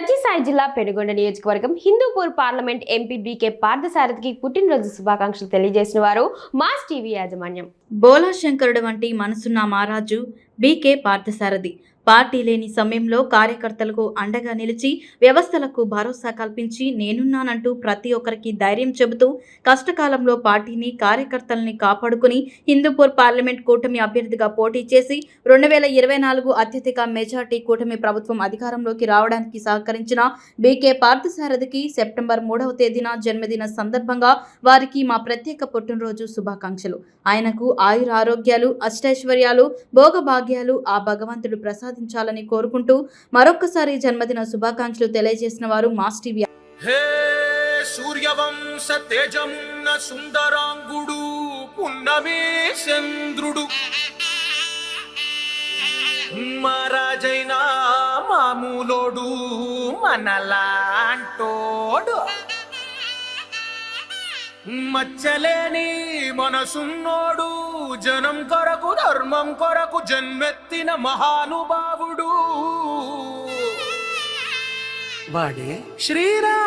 సత్యసాయి జిల్లా పెనుగొండ నియోజకవర్గం Hindupur parliament MP BK పార్థసారథికి పుట్టినరోజు శుభాకాంక్షలు తెలియజేసిన వారు మాస్ టీవీ యాజమాన్యం. బోలాశంకరుడు వంటి మనసున్న మహారాజు బీకే పార్థసారథి పార్టీ లేని సమయంలో కార్యకర్తలకు అండగా నిలిచి వ్యవస్థలకు భరోసా కల్పించి నేనున్నానంటూ ప్రతి ఒక్కరికి ధైర్యం చెబుతూ కష్టకాలంలో పార్టీని కార్యకర్తల్ని కాపాడుకుని హిందూపూర్ పార్లమెంట్ కూటమి అభ్యర్థిగా పోటీ చేసి రెండు వేల ఇరవై నాలుగు అత్యధిక మెజార్టీ కూటమి ప్రభుత్వం అధికారంలోకి రావడానికి సహకరించిన బీకే పార్థసారథికి సెప్టెంబర్ మూడవ తేదీన జన్మదిన సందర్భంగా వారికి మా ప్రత్యేక పుట్టినరోజు శుభాకాంక్షలు. ఆయనకు ఆయుర ఆరోగ్యాలు అష్టైశ్వర్యాలు భోగభాగ్యాలు ఆ భగవంతుడు ప్రసాదించాలని కోరుకుంటూ మరొక్కసారి జన్మదిన శుభాకాంక్షలు తెలియజేసిన వారు మాస్ టీవీ హే సూర్యవంశ తేజమున్న సుందరాంగుడు పున్నమే చంద్రుడు. మహారాజైనా మామూలోడు మనలాంటోడు. మచ్చలేని మనసున్నోడు జనం కొరకు ధర్మం కొరకు జన్మెత్తిన మహానుభావుడు. వాడే శ్రీరా